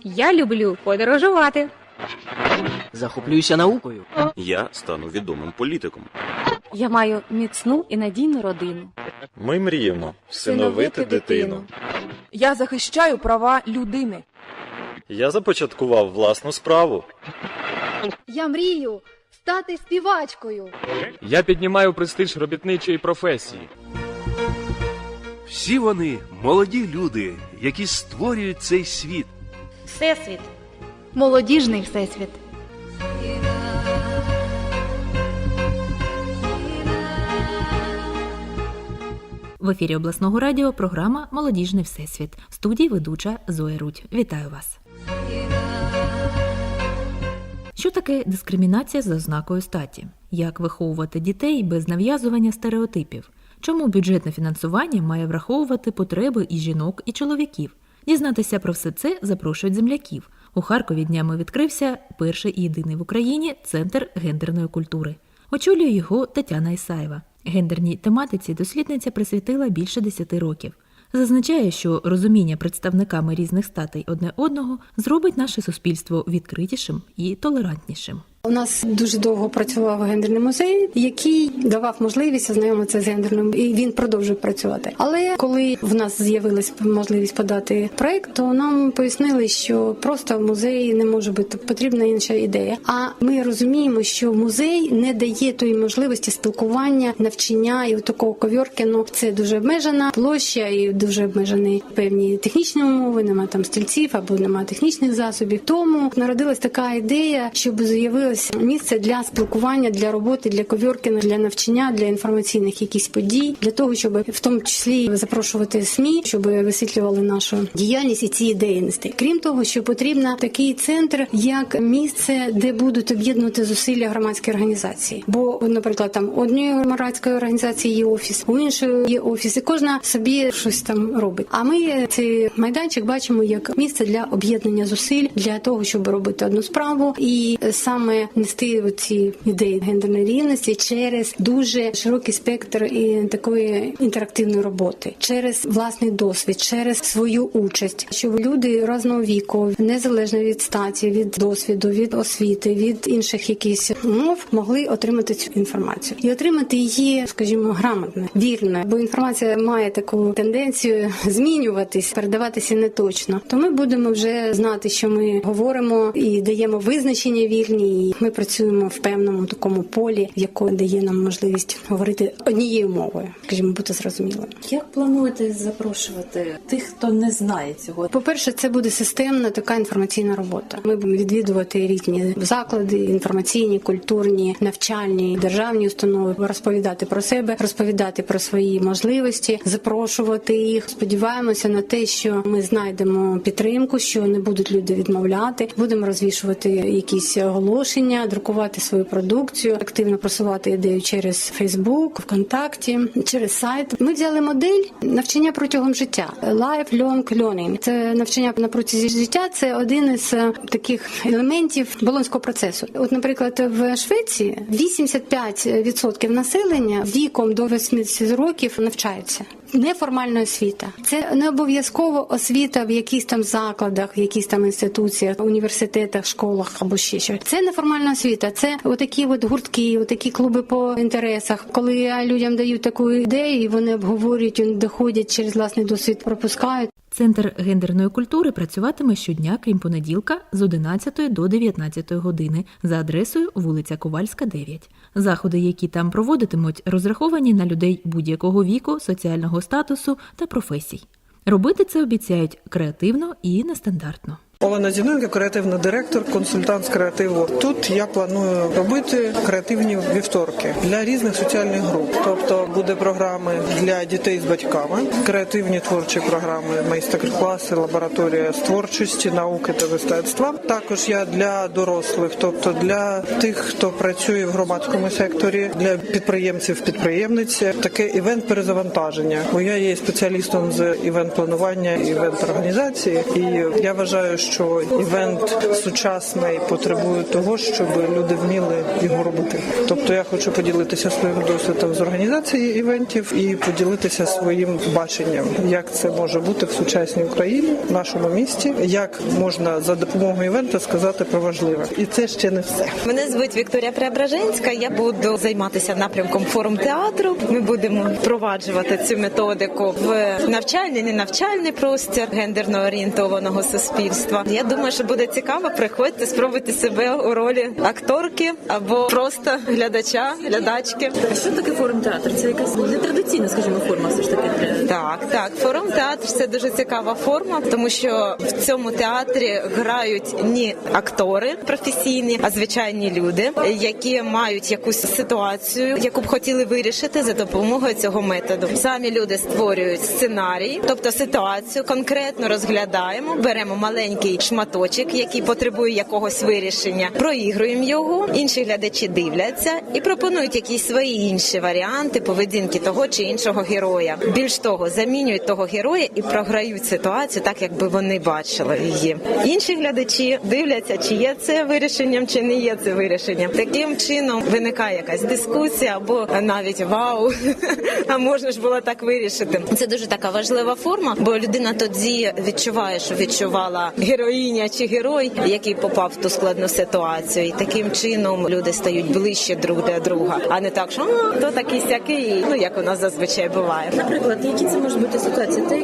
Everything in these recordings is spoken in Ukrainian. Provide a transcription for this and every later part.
Я люблю подорожувати. Захоплююся наукою. Я стану відомим політиком. Я маю міцну і надійну родину. Ми мріємо всиновити дитину. Я захищаю права людини. Я започаткував власну справу. Я мрію стати співачкою. Я піднімаю престиж робітничої професії. Всі вони молоді люди, які створюють цей світ. Всесвіт. Молодіжний всесвіт. В ефірі обласного радіо програма Молодіжний всесвіт. В студії ведуча Зоя Рудь. Вітаю вас. Що таке дискримінація за ознакою статі? Як виховувати дітей без нав'язування стереотипів? Чому бюджетне фінансування має враховувати потреби і жінок, і чоловіків? Дізнатися про все це запрошують земляків. У Харкові днями відкрився перший і єдиний в Україні центр гендерної культури. Очолює його Тетяна Ісаєва. Гендерній тематиці дослідниця присвятила більше 10 років. Зазначає, що розуміння представниками різних статей одне одного зробить наше суспільство відкритішим і толерантнішим. У нас дуже довго працював гендерний музей, який давав можливість ознайомитися з гендерним, і він продовжує працювати. Але коли в нас з'явилась можливість подати проект, то нам пояснили, що просто в музеї не може бути потрібна інша ідея. А ми розуміємо, що музей не дає тої можливості спілкування, навчання і такого ковьоркіну. Це дуже обмежена площа і дуже обмежені певні технічні умови. Нема там стільців або нема технічних засобів. Тому народилась така ідея, щоб з'явилось місце для спілкування, для роботи, для ковьоркіна, для навчання, для інформаційних якихось подій, для того, щоб в тому числі запрошувати СМІ, щоб висвітлювали нашу діяльність і ці ідеї нести. Крім того, що потрібен такий центр, як місце, де будуть об'єднувати зусилля громадської організації. Бо, наприклад, там однієї громадської організації є офіс, у іншої є офіс, і кожна собі щось там робить. А ми цей майданчик бачимо як місце для об'єднання зусиль для того, щоб робити одну справу, і саме нести ці ідеї гендерної рівності через дуже широкий спектр і такої інтерактивної роботи, через власний досвід, через свою участь, щоб люди різного віку, незалежно від статі, від досвіду, від освіти, від інших якихось умов, могли отримати цю інформацію і отримати її, скажімо, грамотно, вірно, бо інформація має таку тенденцію змінюватись, передаватися не точно. То ми будемо вже знати, що ми говоримо і даємо визначення вірні. Ми працюємо в певному такому полі, яке дає нам можливість говорити однією мовою, скажімо, бути зрозумілим. Як плануєте запрошувати тих, хто не знає цього? По-перше, це буде системна така інформаційна робота. Ми будемо відвідувати різні заклади, інформаційні, культурні, навчальні, державні установи, розповідати про себе, розповідати про свої можливості, запрошувати їх. Сподіваємося на те, що ми знайдемо підтримку, що не будуть люди відмовляти. Будемо розвішувати якісь оголошення, друкувати свою продукцію, активно просувати ідею через Фейсбук, ВКонтакті, через сайт. Ми взяли модель навчання протягом життя lifelong learning. Це навчання на протязі життя. Це один із е, таких елементів болонського процесу. От, наприклад, в Швеції 85% населення віком до 80 років навчаються. Неформальна освіта це не обов'язково освіта в якихось там закладах, в якихось там інституціях, університетах, школах або ще щось. Це неформальна освіта. Це отакі от гуртки, отакі клуби по інтересах. Коли людям дають таку ідею, і вони обговорюють, доходять через власний досвід, пропускають. Центр гендерної культури працюватиме щодня, крім понеділка, з 11 до 19 години за адресою вулиця Ковальська, 9. Заходи, які там проводитимуть, розраховані на людей будь-якого віку, соціального статусу та професій. Робити це обіцяють креативно і нестандартно. Олена Зіненко, креативний директор, консультант з креативу. Тут я планую робити креативні вівторки для різних соціальних груп. Тобто буде програми для дітей з батьками, креативні творчі програми, майстер-класи, лабораторія з творчості, науки та мистецтва. Також я для дорослих, тобто для тих, хто працює в громадському секторі, для підприємців, підприємниць, таке івент перезавантаження. Бо я є спеціалістом з івент планування, івент організації, і я вважаю, що що івент сучасний потребує того, щоб люди вміли його робити. Тобто я хочу поділитися своїм досвідом з організації івентів і поділитися своїм баченням, як це може бути в сучасній Україні, в нашому місті, як можна за допомогою івенту сказати про важливе. І це ще не все. Мене звуть Вікторія Преображенська. Я буду займатися напрямком форум театру. Ми будемо впроваджувати цю методику в навчальний, ненавчальний простір гендерно орієнтованого суспільства. Я думаю, що буде цікаво. Приходьте, спробуйте себе у ролі акторки або просто глядача, глядачки. Що таке форум театр? Це якась нетрадиційна, скажімо, форма все ж таки для Так, так, форум театр це дуже цікава форма, тому що в цьому театрі грають не актори професійні, а звичайні люди, які мають якусь ситуацію, яку б хотіли вирішити за допомогою цього методу. Самі люди створюють сценарій, тобто ситуацію конкретно розглядаємо, беремо маленький шматочок, який потребує якогось вирішення, проігруємо його. Інші глядачі дивляться і пропонують якісь свої інші варіанти поведінки того чи іншого героя. Більш того, замінюють того героя і програють ситуацію так, якби вони бачили її. Інші глядачі дивляться, чи є це вирішенням, чи не є це вирішенням. Таким чином виникає якась дискусія або навіть вау, а можна ж було так вирішити. Це дуже така важлива форма, бо людина тоді відчуває, що відчувала героїня чи герой, який попав в ту складну ситуацію, і таким чином люди стають ближче друг до друга, а не так, що «А, то такий сякий, ну як у нас зазвичай буває. наприклад, які це можуть бути ситуації? Це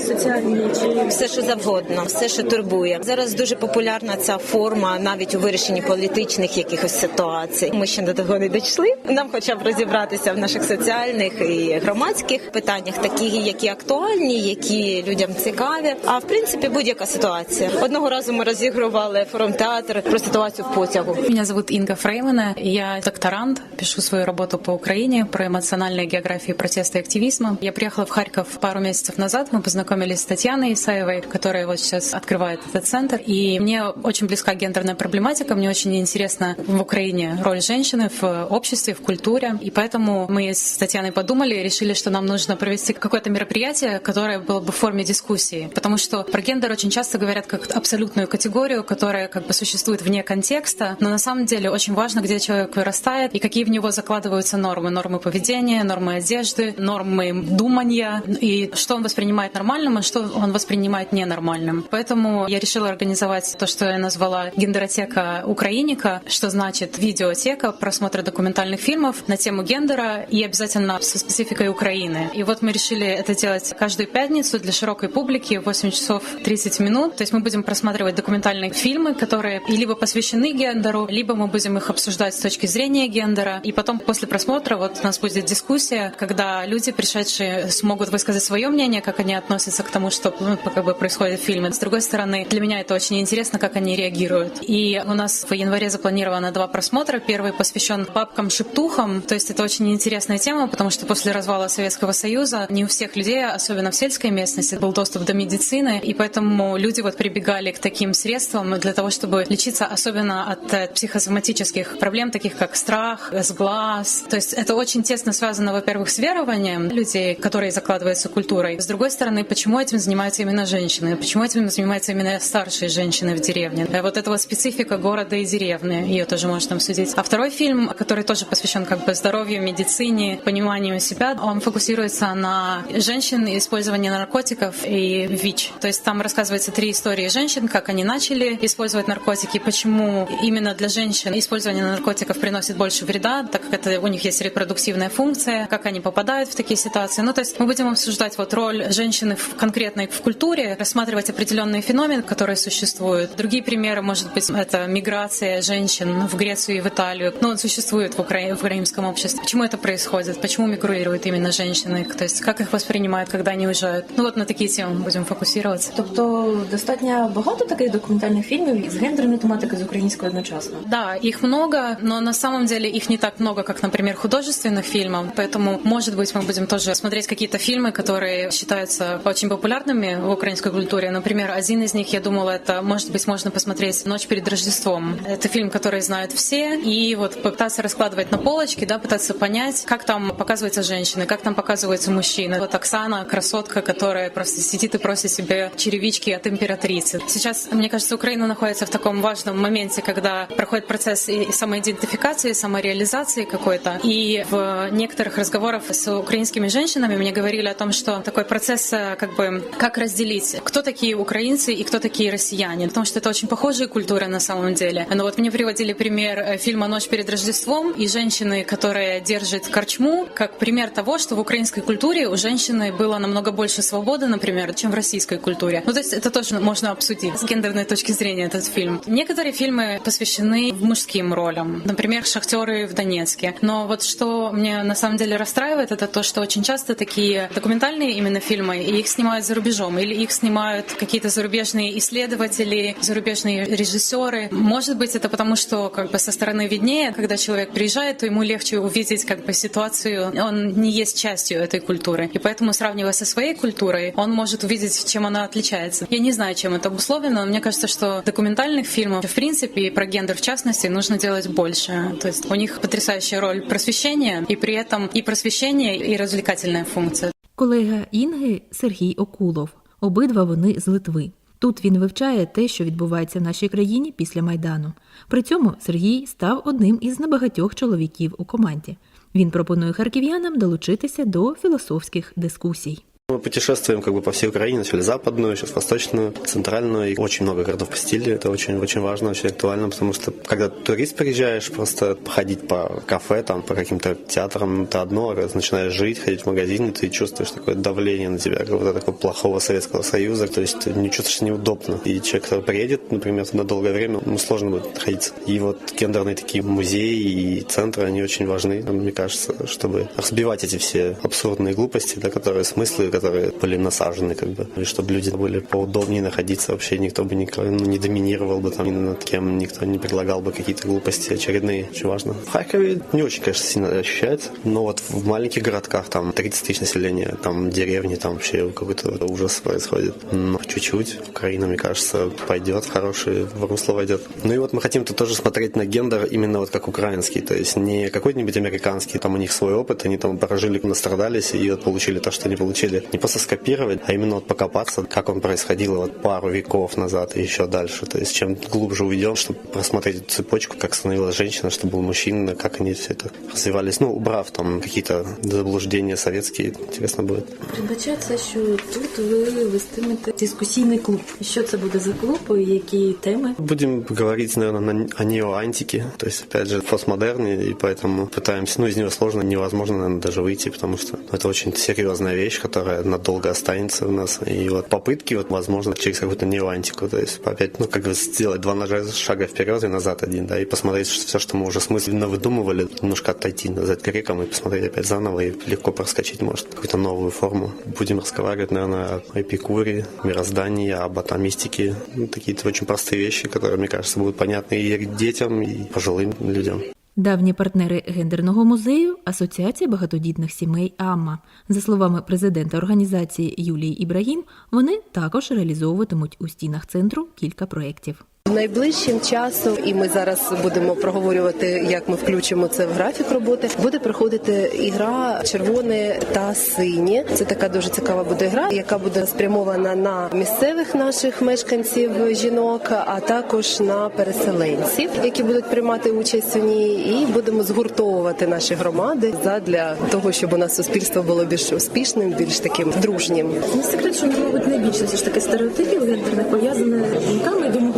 сімейні, соціальні чи Все, що завгодно, все, що турбує. Зараз дуже популярна ця форма навіть у вирішенні політичних якихось ситуацій. Ми ще до того не дійшли. Нам, хоча б розібратися в наших соціальних і громадських питаннях, такі, які актуальні, які людям цікаві. А в принципі, будь-яка ситуація. Одного разу ми розігрували форум театр про ситуацію в потягу. Меня зовут Инга Фреймана, я докторант, пишу свою работу по Украине про эмоциональную географию протеста и активизма. Я приехала в Харьков пару месяцев назад, Ми мы познакомились с Татьяной Исаевой, которая вот сейчас открывает этот центр. И мне очень близка гендерная проблематика, мне очень интересна в Украине роль женщины в обществе, в культуре. И поэтому мы с Татьяной подумали и решили, что нам нужно провести какое-то мероприятие, которое было бы в форме дискуссии. Потому что про гендер очень часто говорят как абсолютную категорию, которая как бы существует вне контекста, но на самом деле очень важно, где человек вырастает и какие в него закладываются нормы. Нормы поведения, нормы одежды, нормы думания, и что он воспринимает нормальным, а что он воспринимает ненормальным. Поэтому я решила организовать то, что я назвала гендеротека Украиника, что значит видеотека просмотра документальных фильмов на тему гендера и обязательно со спецификой Украины. И вот мы решили это делать каждую пятницу для широкой публики в 8 часов 30 минут. То есть мы будем просматривать документальные фильмы, которые либо посвящены гендеру, либо мы будем их обсуждать с точки зрения гендера. И потом после просмотра вот у нас будет дискуссия, когда люди, пришедшие, смогут высказать свое мнение, как они относятся к тому, что ну, как бы происходит в фильме. С другой стороны, для меня это очень интересно, как они реагируют. И у нас в январе запланировано два просмотра. Первый посвящен бабкам-шептухам. То есть это очень интересная тема, потому что после развала Советского Союза не у всех людей, особенно в сельской местности, был доступ до медицины. И поэтому люди вот прибегали к таким средствам для того, чтобы лечиться особенно от э, психосоматических проблем, таких как страх, сглаз. То есть это очень тесно связано, во-первых, с верованием людей, которые закладываются культурой. С другой стороны, почему этим занимаются именно женщины? Почему этим занимаются именно старшие женщины в деревне? Э, Вот эта вот специфика города и деревни, ее тоже можно обсудить. А второй фильм, который тоже посвящен как бы здоровью, медицине, пониманию себя, он фокусируется на женщин, использовании наркотиков и ВИЧ. То есть там рассказывается три истории женщин, как они начали использовать наркотики, почему именно для женщин использование наркотиков приносит больше вреда, так как это у них есть репродуктивная функция, как они попадают в такие ситуации. Ну, то есть мы будем обсуждать вот роль женщины в конкретной в культуре, рассматривать определенные феномены, которые существуют. Другие примеры, может быть, это миграция женщин в Грецию и в Италию. Ну, он существует в, Укра... в украинском обществе. Почему это происходит? Почему мигрируют именно женщины? То есть как их воспринимают, когда они уезжают? Ну, вот на такие темы будем фокусироваться. тобто достатньо багато таких документальних фільмів з гендерною тематикою з українською одночасно. Да, их много, но на самом деле их не так много, как, например, художественных фильмов. Поэтому, может быть, мы будем тоже смотреть какие-то фильмы, которые считаются очень популярными в украинской культуре. Например, один из них, я думала, это, может быть, можно посмотреть «Ночь перед Рождеством». Это фильм, который знают все, и вот попытаться раскладывать на полочки, да, пытаться понять, как там показываются женщины, как там показываются мужчины. Вот Оксана, красотка, которая просто сидит и просит себе черевички от императрицы. Сейчас, мне кажется, Украина находится в таком важном моменте, когда проходит процесс и самоидентификации, самореализации какой-то. И в некоторых разговорах с украинскими женщинами мне говорили о том, что такой процесс, э, как бы, как разделить, кто такие украинцы и кто такие россияне. Потому что это очень похожие культуры на самом деле. Но вот мне приводили пример э, фильма «Ночь перед Рождеством» и женщины, которая держит корчму, как пример того, что в украинской культуре у женщины было намного больше свободы, например, чем в российской культуре. Ну, то есть это тоже можно обсудить с гендерной точки зрения этот фильм. Некоторые фильмы посвящены мужским ролям. Например, «Шахтеры в Донецке». Но вот что мне на самом деле расстраивает, это то, что очень часто такие документальные именно фильмы, и их снимают за рубежом, или их снимают какие-то зарубежные исследователи, зарубежные режиссеры. Может быть, это потому, что как бы со стороны виднее, когда человек приезжает, то ему легче увидеть как бы ситуацию, он не есть частью этой культуры. И поэтому, сравнивая со своей культурой, он может увидеть, чем она отличается. Я не знаю, чем это обусловлено, но мне кажется, что документальных фильмов, в принципе, и про гендер в частности, нужно делать больше. То есть у них потрясающая роль просвещения, и при этом и просвещение, и развлекательная функция. Колега Інги Сергій Окулов. Обидва вони з Литви. Тут він вивчає те, що відбувається в нашій країні після майдану. При цьому Сергій став одним із небагатьох чоловіків у команді. Він пропонує харків'янам долучитися до філософських дискусій. Мы путешествуем как бы по всей Украине, начали западную, сейчас восточную, центральную. И очень много городов посетили. Это очень, очень важно, очень актуально, потому что когда турист приезжаешь, просто походить по кафе, там, по каким-то театрам, это одно, а когда ты начинаешь жить, ходить в магазины, ты чувствуешь такое давление на тебя, какого-то такого плохого Советского Союза, то есть ты не чувствуешь неудобно. И человек, который приедет, например, на долгое время, ему сложно будет находиться. И вот гендерные такие музеи и центры, они очень важны, мне кажется, чтобы разбивать эти все абсурдные глупости, да, которые смыслы, которые были насажены, как бы, и чтобы люди были поудобнее находиться, вообще никто бы никого, ну, не доминировал бы там, ни над кем никто не предлагал бы какие-то глупости очередные, очень важно. В Харькове не очень, конечно, сильно ощущается, но вот в маленьких городках, там 30 тысяч населения, там деревни, там вообще какой-то ужас происходит. Но чуть-чуть Украина, мне кажется, пойдет в хорошее в русло войдет. Ну и вот мы хотим тут тоже смотреть на гендер именно вот как украинский, то есть не какой-нибудь американский, там у них свой опыт, они там прожили, настрадались и вот получили то, что они получили не просто скопировать, а именно вот покопаться, как он происходил вот пару веков назад и еще дальше. То есть чем глубже уйдем, чтобы просмотреть эту цепочку, как становилась женщина, что был мужчина, как они все это развивались. Ну, убрав там какие-то заблуждения советские, интересно будет. Передбачається, що тут ви вестимете дискусійний клуб. Що це буде за клуб? Які теми? Будем говорить, наверное, на, о неоантике, то есть, опять же, постмодерне, и поэтому пытаемся, ну, из него сложно, невозможно, наверное, даже выйти, потому что это очень серьезная вещь, которая надолго останется у нас. И вот попытки, вот, возможно, через какую-то неоантику, то есть, опять, ну, как бы сделать два ножа, шага вперед и назад один, да, и посмотреть что- все, что мы уже смысленно выдумывали, немножко отойти назад к рекам и посмотреть опять заново, и легко проскочить, может, какую-то новую форму. Будем разговаривать, наверное, о эпикуре, мироздании, об атомистике, ну, такие-то очень простые вещи, которые, мне кажется, будут понятны и детям, и пожилым людям. Давні партнери гендерного музею Асоціація багатодітних сімей АММА. За словами президента організації Юлії Ібрагім, вони також реалізовуватимуть у стінах центру кілька проєктів. Найближчим часом, і ми зараз будемо проговорювати, як ми включимо це в графік роботи. Буде проходити ігра червоне та синє. Це така дуже цікава буде гра, яка буде спрямована на місцевих наших мешканців жінок, а також на переселенців, які будуть приймати участь у ній. І будемо згуртовувати наші громади задля того, щоб у нас суспільство було більш успішним, більш таким дружнім. Не секрет, що мабуть найбільше все ж таки стереотипів гендерних пов'язане з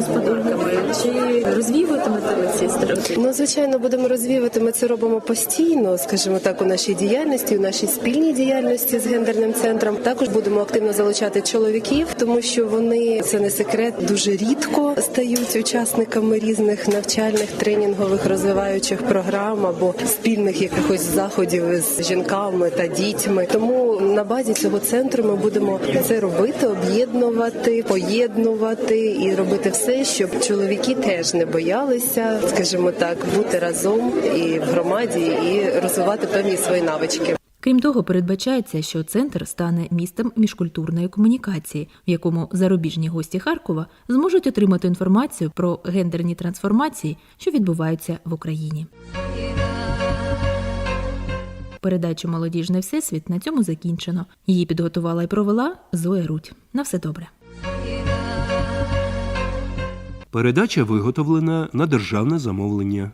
жінками і домогосподарками. Чи розвіватимете ви ці стереотипи? Ну, звичайно, будемо розвивати. Ми це робимо постійно, скажімо так, у нашій діяльності, у нашій спільній діяльності з гендерним центром. Також будемо активно залучати чоловіків, тому що вони це не секрет, дуже рідко стають учасниками різних навчальних тренінгових розвиваючих програм або спільних якихось заходів з жінками та дітьми. Тому на базі цього центру ми будемо це робити, об'єднувати, поєднувати і робити все, щоб чоловіки теж не боялися, скажімо так, бути разом і в громаді, і розвивати певні свої навички. Крім того, передбачається, що центр стане містом міжкультурної комунікації, в якому зарубіжні гості Харкова зможуть отримати інформацію про гендерні трансформації, що відбуваються в Україні. Передачу Молодіжний всесвіт на цьому закінчено. Її підготувала і провела Зоя Рудь. На все добре. Передача виготовлена на державне замовлення.